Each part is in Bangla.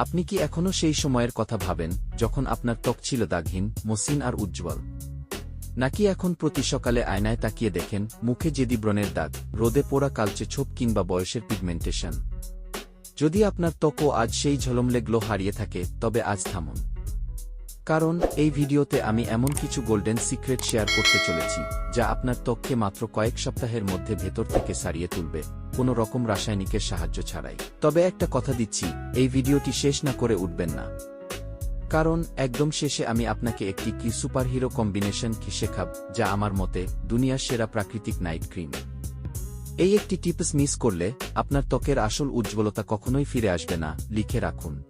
আপনি কি এখনও সেই সময়ের কথা ভাবেন, যখন আপনার ত্বক ছিল দাগহীন মসিন আর উজ্জ্বল? নাকি এখন প্রতি সকালে আয়নায় তাকিয়ে দেখেন, মুখে যেদি ব্রণের দাগ, রোদে পোড়া কালচে ছোপ কিংবা বয়সের পিগমেন্টেশন? যদি আপনার ত্বকও আজ সেই ঝলমলে গ্লো হারিয়ে থাকে, তবে আজ থামুন। কারণ, এই ভিডিওতে আমি এমন কিছু গোল্ডেন সিক্রেট শেয়ার করতে চলেছি, যা আপনার ত্বককে মাত্র কয়েক সপ্তাহের মধ্যে ভেতর থেকে সারিয়ে তুলবে, কোনো রকম রাসায়নিকের সাহায্য ছাড়াই। তবে একটা কথা দিচ্ছি, এই ভিডিওটি শেষ না করে উঠবেন না। কারণ, একদম শেষে আমি আপনাকে একটি কি সুপারহিরো কম্বিনেশন কি শেখাব, যা আমার মতে, দুনিয়ার সেরা প্রাকৃতিক নাইট ক্রিম এই একটি টিপস মিস করলে, আপনার ত্বকের আসল উজ্জ্বলতা কখনোই ফিরে আসবে না, লিখে রাখুন।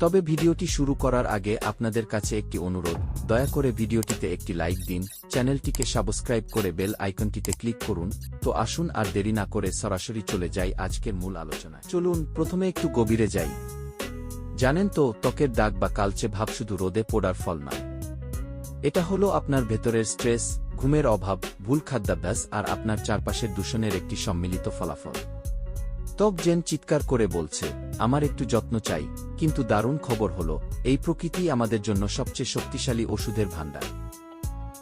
তবে ভিডিওটি শুরু করার আগে আপনাদের কাছে একটি অনুরোধ, দয়া করে ভিডিওটিতে একটি লাইক দিন, চ্যানেলটিকে সাবস্ক্রাইব করে বেল আইকনটিতে ক্লিক করুন, তো আসুন আর দেরি না করে সরাসরি চলে যাই আজকের মূল আলোচনায়। চলুন, প্রথমে একটু গভীরে যাই। জানেন তো, ত্বকের দাগ বা কালচে ভাব শুধু রোদে পোড়ার ফল নয়। এটা হলো আপনার ভেতরের স্ট্রেস, ঘুমের অভাব, ভুল খাদ্যাভ্যাস আর আপনার চারপাশের দূষণের একটি সম্মিলিত ফলাফল। ত্বক জেন চিৎকার করে বলছে, আমার একটু যত্ন চাই। কিন্তু দারুণ খবর হল, এই প্রকৃতি আমাদের জন্য সবচেয়ে শক্তিশালী ওষুধের ভাণ্ডার।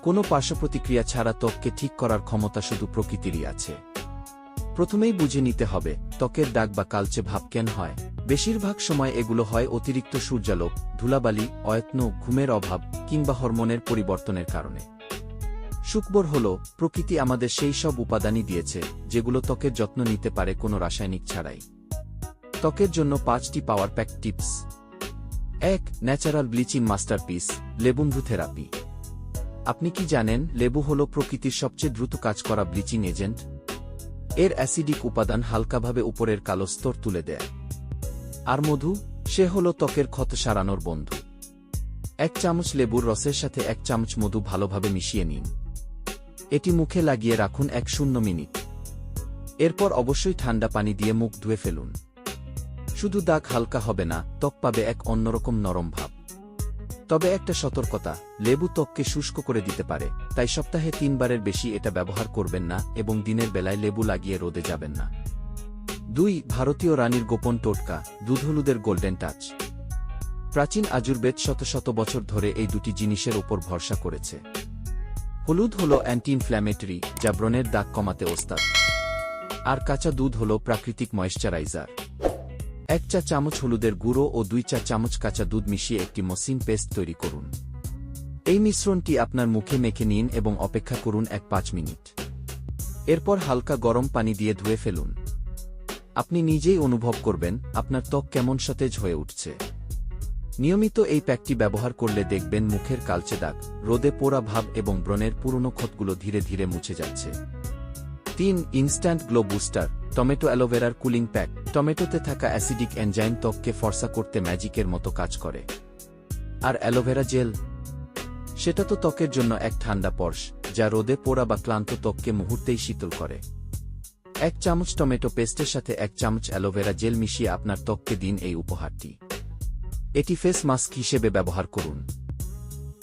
কোনো পার্শ্বপ্রতিক্রিয়া ছাড়া ত্বককে ঠিক করার ক্ষমতা শুধু প্রকৃতিরই আছে। প্রথমেই বুঝে নিতে হবে, ত্বকের দাগ বা কালচে ভাব কেন হয়। বেশিরভাগ সময় এগুলো হয় অতিরিক্ত সূর্যালোক, ধুলাবালি, অয়ত্ন, ঘুমের অভাব, কিংবা হরমোনের পরিবর্তনের কারণে। সুকবর হল, প্রকৃতি আমাদের সেই সব উপাদানই দিয়েছে, যেগুলো ত্বকের যত্ন নিতে পারে কোনো রাসায়নিক ছাড়াই। ত্বকের জন্য পাঁচটি পাওয়ার প্যাক টিপস। এক, ন্যাচারাল ব্লিচিং মাস্টারপিস লেবুন্ধু থেরাপি। আপনি কি জানেন লেবু হল প্রকৃতির সবচেয়ে দ্রুত কাজ করা ব্লিচিং এজেন্ট? এর অ্যাসিডিক উপাদান হালকাভাবে উপরের কালো স্তর তুলে দেয়। আর মধু? সে হল ত্বকের ক্ষত সারানোর বন্ধু। এক চামচ লেবুর রসের সাথে এক চামচ মধু ভালোভাবে মিশিয়ে নিন। এটি মুখে লাগিয়ে রাখুন এক শূন্য মিনিট। এরপর অবশ্যই ঠান্ডা পানি দিয়ে মুখ ধুয়ে ফেলুন। শুধু দাগ হালকা হবে না, ত্বক পাবে এক অন্যরকম নরম ভাব। তবে একটা সতর্কতা, লেবু ত্বককে শুষ্ক করে দিতে পারে, তাই সপ্তাহে তিনবারের বেশি এটা ব্যবহার করবেন না এবং দিনের বেলায় লেবু লাগিয়ে রোদে যাবেন না। দুই, ভারতীয় রানীর গোপন টোটকা, দুধ হলুদের গোল্ডেন টাচ। প্রাচীন আজুর্বেদ শত শত বছর ধরে এই দুটি জিনিসের উপর ভরসা করেছে। হলুদ হল অ্যান্টি ইনফ্ল্যামেটরি যা ব্রণের দাগ কমাতে ওস্তাদ। আর কাঁচা দুধ হল প্রাকৃতিক ময়েশ্চারাইজার এক চা চামচ হলুদের গুঁড়ো ও দুই চা চামচ কাঁচা দুধ মিশিয়ে একটি মসিন পেস্ট তৈরি করুন। এই মিশ্রণটি আপনার মুখে মেখে নিন এবং অপেক্ষা করুন এক পাঁচ মিনিট। এরপর হালকা গরম পানি দিয়ে ধুয়ে ফেলুন। আপনি নিজেই অনুভব করবেন আপনার ত্বক কেমন সতেজ হয়ে উঠছে। নিয়মিত এই প্যাকটি ব্যবহার করলে দেখবেন মুখের কালচে দাগ, রোদে পোড়া ভাব এবং ব্রণের পুরনো ক্ষতগুলো ধীরে ধীরে মুছে যাচ্ছে। তিন, ইনস্ট্যান্ট গ্লো বুস্টার। টমেটো অ্যালোভেরার কুলিং প্যাক, টমেটোতে থাকা অ্যাসিডিক এনজাইম ত্বককে ফর্সা করতে ম্যাজিকের মতো কাজ করে। আর অ্যালোভেরা জেল? সেটা তো ত্বকের জন্য এক ঠান্ডা পর্শ, যা রোদে পোড়া বা ক্লান্ত ত্বককে মুহূর্তেই শীতল করে। এক চামচ টমেটো পেস্টের সাথে এক চামচ অ্যালোভেরা জেল মিশিয়ে আপনার ত্বককে দিন এই উপহারটি। এটি ফেস মাস্ক হিসেবে ব্যবহার করুন।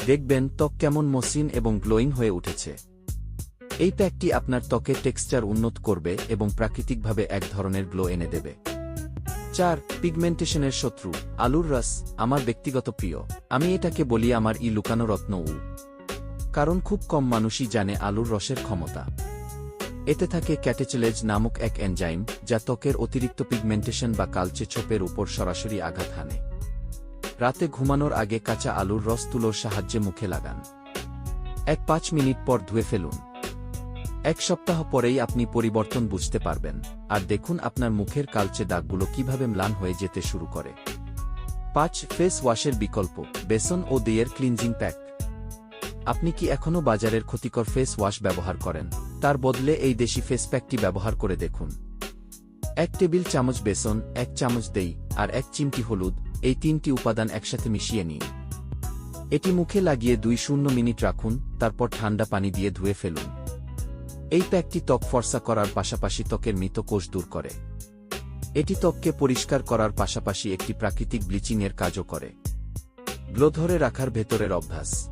দেখবেন ত্বক কেমন মসৃণ এবং গ্লোয়িং হয়ে উঠেছে। এই প্যাকটি আপনার ত্বকের টেক্সচার উন্নত করবে এবং প্রাকৃতিকভাবে এক ধরনের গ্লো এনে দেবে। চার, পিগমেন্টেশনের শত্রু, আলুর রস, আমার ব্যক্তিগত প্রিয়। আমি এটাকে বলি আমার ই লুকানো রত্ন উ। কারণ খুব কম মানুষই জানে আলুর রসের ক্ষমতা। এতে থাকে ক্যাটেচেলেজ নামক এক এনজাইম, যা ত্বকের অতিরিক্ত পিগমেন্টেশন বা কালচে ছোপের উপর সরাসরি আঘাত হানে। রাতে ঘুমানোর আগে কাঁচা আলুর রস তুলোর সাহায্যে মুখে লাগান। এক পাঁচ মিনিট পর ধুয়ে ফেলুন। এক সপ্তাহ পরেই আপনি পরিবর্তন বুঝতে পারবেন। আর দেখুন আপনার মুখের কালচে দাগগুলো কীভাবে ম্লান হয়ে যেতে শুরু করে। পাঁচ ফেস ওয়াশের বিকল্প, বেসন ও দেয়ের ক্লিনজিং প্যাক আপনি কি এখনও বাজারের ক্ষতিকর ফেস ওয়াশ ব্যবহার করেন? তার বদলে এই দেশি ফেস প্যাকটি ব্যবহার করে দেখুন। এক টেবিল চামচ বেসন, এক চামচ দেই, আর এক চিমটি হলুদ, এই তিনটি উপাদান একসাথে মিশিয়ে নিন। এটি মুখে লাগিয়ে দুই শূন্য মিনিট রাখুন, তারপর ঠান্ডা পানি দিয়ে ধুয়ে ফেলুন। এই প্যাকটি ত্বক ফর্সা করার পাশাপাশি ত্বকের মৃত কোষ দূর করে। এটি ত্বককে পরিষ্কার করার পাশাপাশি একটি প্রাকৃতিক ব্লিচিংয়ের কাজও করে। গ্লো ধরে রাখার ভেতরের অভ্যাস।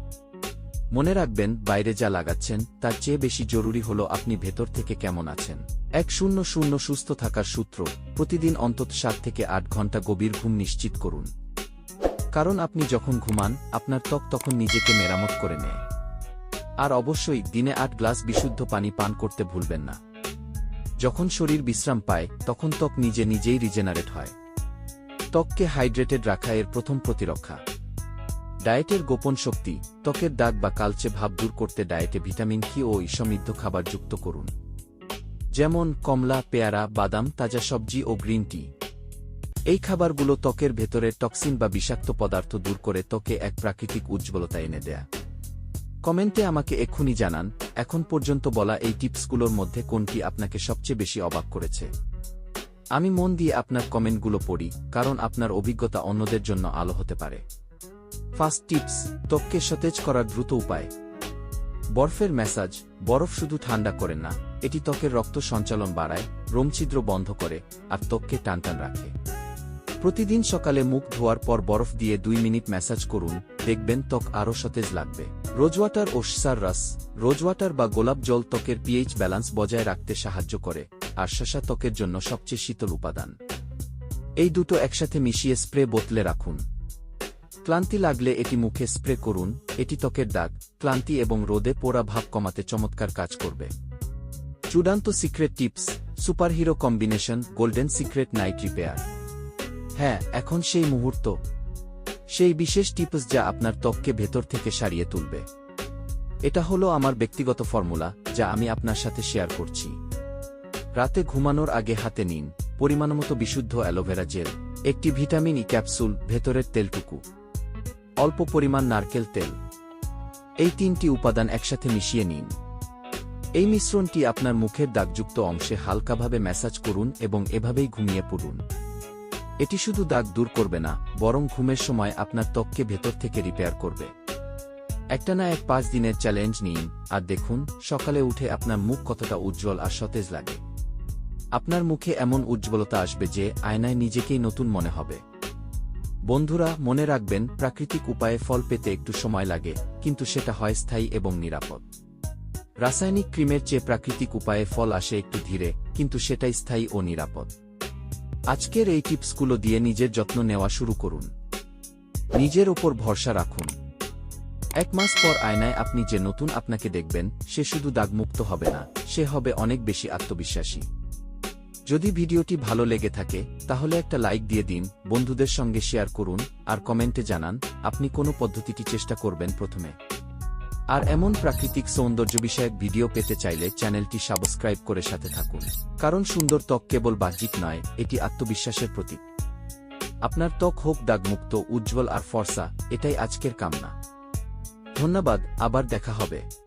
মনে রাখবেন, বাইরে যা লাগাচ্ছেন, তার চেয়ে বেশি জরুরি হল আপনি ভেতর থেকে কেমন আছেন। এক শূন্য শূন্য সুস্থ থাকার সূত্র, প্রতিদিন অন্তত সাত থেকে আট ঘণ্টা গভীর ঘুম নিশ্চিত করুন। কারণ আপনি যখন ঘুমান, আপনার ত্বক তখন নিজেকে মেরামত করে নেয়। আর অবশ্যই দিনে আট গ্লাস বিশুদ্ধ পানি পান করতে ভুলবেন না। যখন শরীর বিশ্রাম পায়, তখন ত্বক নিজে নিজেই রিজেনারেট হয়। ত্বককে হাইড্রেটেড রাখা এর প্রথম প্রতিরক্ষা। ডায়েটের গোপন শক্তি, ত্বকের দাগ বা কালচে ভাব দূর করতে ডায়েটে ভিটামিন কি ও সমৃদ্ধ খাবার যুক্ত করুন। যেমন কমলা, পেয়ারা, বাদাম, তাজা সবজি ও গ্রিন টি। এই খাবারগুলো ত্বকের ভেতরে টক্সিন বা বিষাক্ত পদার্থ দূর করে ত্বকে এক প্রাকৃতিক উজ্জ্বলতা এনে দেয়া। কমেন্টে আমাকে এক্ষুনি জানান, এখন পর্যন্ত বলা এই টিপসগুলোর মধ্যে কোনটি আপনাকে সবচেয়ে বেশি অবাক করেছে? আমি মন দিয়ে আপনার কমেন্টগুলো পড়ি, কারণ আপনার অভিজ্ঞতা অন্যদের জন্য আলো হতে পারে। ফার্স্ট টিপস, ত্বককে সতেজ করার দ্রুত উপায়। বরফের ম্যাসাজ, বরফ শুধু ঠান্ডা করে না, এটি ত্বকের রক্ত সঞ্চালন বাড়ায়, রোমছিদ্র বন্ধ করে, আর ত্বককে টানটান রাখে। প্রতিদিন সকালে মুখ ধোয়ার পর বরফ দিয়ে দুই মিনিট ম্যাসাজ করুন, দেখবেন ত্বক আরও সতেজ লাগবে। রোজওয়াটার ও সার রাস, রোজওয়াটার বা গোলাপ জল ত্বকের পিএইচ ব্যালান্স বজায় রাখতে সাহায্য করে, আর শাসা ত্বকের জন্য সবচেয়ে শীতল উপাদান। এই দুটো একসাথে মিশিয়ে স্প্রে বোতলে রাখুন। ক্লান্তি লাগলে এটি মুখে স্প্রে করুন, এটি ত্বকের দাগ, ক্লান্তি এবং রোদে পোড়া ভাব কমাতে চমৎকার কাজ করবে। চূড়ান্ত secret tips, superhero combination, golden secret night repair. হ্যাঁ এখন সেই মুহূর্ত। সেই বিশেষ টিপস যা আপনার ত্বককে ভেতর থেকে সারিয়ে তুলবে। এটা হলো আমার ব্যক্তিগত ফর্মুলা, যা আমি আপনার সাথে শেয়ার করছি। রাতে ঘুমানোর আগে হাতে নিন পরিমাণমতো বিশুদ্ধ অ্যালোভেরা জেল, একটি ভিটামিন ই ক্যাপসুল, ভেতরের তেলটুকু। অল্প পরিমাণ নারকেল তেল। এই তিনটি উপাদান একসাথে মিশিয়ে নিন। এই মিশ্রণটি আপনার মুখের দাগযুক্ত অংশে হালকাভাবে ম্যাসাজ করুন এবং এভাবেই ঘুমিয়ে পড়ুন। এটি শুধু দাগ দূর করবে না, বরং ঘুমের সময় আপনার ত্বককে ভেতর থেকে রিপেয়ার করবে। একটা না এক পাঁচ দিনের চ্যালেঞ্জ নিন, আর দেখুন, সকালে উঠে আপনার মুখ কতটা উজ্জ্বল আর সতেজ লাগে। আপনার মুখে এমন উজ্জ্বলতা আসবে যে, আয়নায় নিজেকেই নতুন মনে হবে। বন্ধুরা, মনে রাখবেন, প্রাকৃতিক উপায়ে ফল পেতে একটু সময় লাগে, কিন্তু সেটা হয় স্থায়ী এবং নিরাপদ। রাসায়নিক ক্রিমের চেয়ে প্রাকৃতিক উপায়ে ফল আসে একটু ধীরে, কিন্তু সেটাই স্থায়ী ও নিরাপদ। আজকের এই টিপসগুলো দিয়ে নিজের যত্ন নেওয়া শুরু করুন। নিজের ওপর ভরসা রাখুন। এক মাস পর আয়নায় আপনি যে নতুন আপনাকে দেখবেন, সে শুধু দাগমুক্ত হবে না, সে হবে অনেক বেশি আত্মবিশ্বাসী। যদি ভিডিওটি ভালো লেগে থাকে, তাহলে একটা লাইক দিয়ে দিন, বন্ধুদের সঙ্গে শেয়ার করুন, আর কমেন্টে জানান, আপনি কোন পদ্ধতিটি চেষ্টা করবেন প্রথমে। আর এমন প্রাকৃতিক সৌন্দর্য বিষয়ক ভিডিও পেতে চাইলে চ্যানেলটি সাবস্ক্রাইব করে সাথে থাকুন। কারণ সুন্দর ত্বক কেবল বাহ্যিক নয়, এটি আত্মবিশ্বাসের প্রতীক। আপনার ত্বক হোক দাগমুক্ত, উজ্জ্বল আর ফর্সা, এটাই আজকের কামনা। ধন্যবাদ, আবার দেখা হবে।